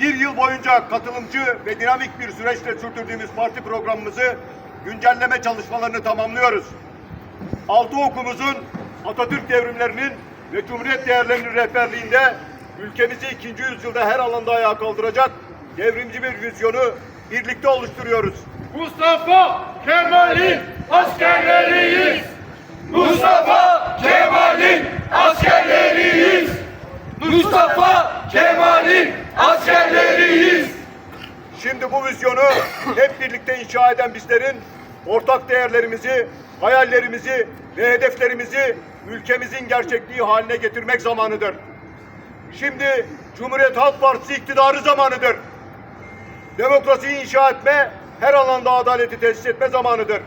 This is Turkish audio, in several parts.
bir yıl boyunca katılımcı ve dinamik bir süreçle sürdürdüğümüz parti programımızı güncelleme çalışmalarını tamamlıyoruz. Altı okumuzun Atatürk devrimlerinin ve Cumhuriyet değerlerinin rehberliğinde ülkemizi ikinci yüzyılda her alanda ayağa kaldıracak devrimci bir vizyonu birlikte oluşturuyoruz. Mustafa Kemal'in askerleriyiz. Mustafa Kemal'in askerleriyiz. Mustafa Kemal'in. Şimdi bu vizyonu hep birlikte inşa eden bizlerin ortak değerlerimizi, hayallerimizi ve hedeflerimizi ülkemizin gerçekliği haline getirmek zamanıdır. Şimdi Cumhuriyet Halk Partisi iktidarı zamanıdır. Demokrasiyi inşa etme, her alanda adaleti tesis etme zamanıdır.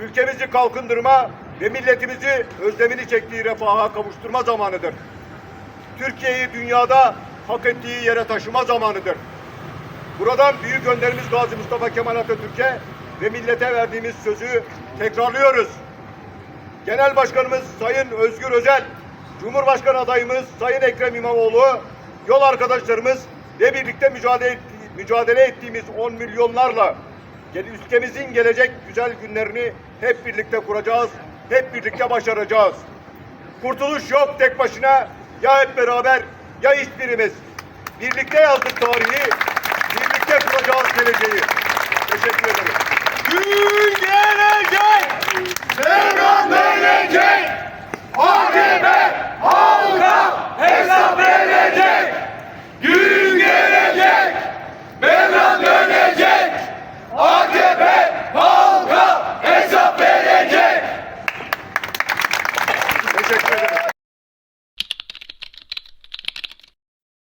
Ülkemizi kalkındırma ve milletimizi özlemini çektiği refaha kavuşturma zamanıdır. Türkiye'yi dünyada hak ettiği yere taşıma zamanıdır. Buradan büyük önderimiz Gazi Mustafa Kemal Atatürk'e ve millete verdiğimiz sözü tekrarlıyoruz. Genel Başkanımız Sayın Özgür Özel, Cumhurbaşkanı adayımız Sayın Ekrem İmamoğlu, yol arkadaşlarımız ve birlikte mücadele, mücadele ettiğimiz 10 milyonlarla ülkemizin gelecek güzel günlerini hep birlikte kuracağız, hep birlikte başaracağız. Kurtuluş yok tek başına, ya hep beraber ya hiçbirimiz. Birlikte yazdık tarihi, birlikte kuracağız geleceği. Teşekkür ederim. Gün gelecek,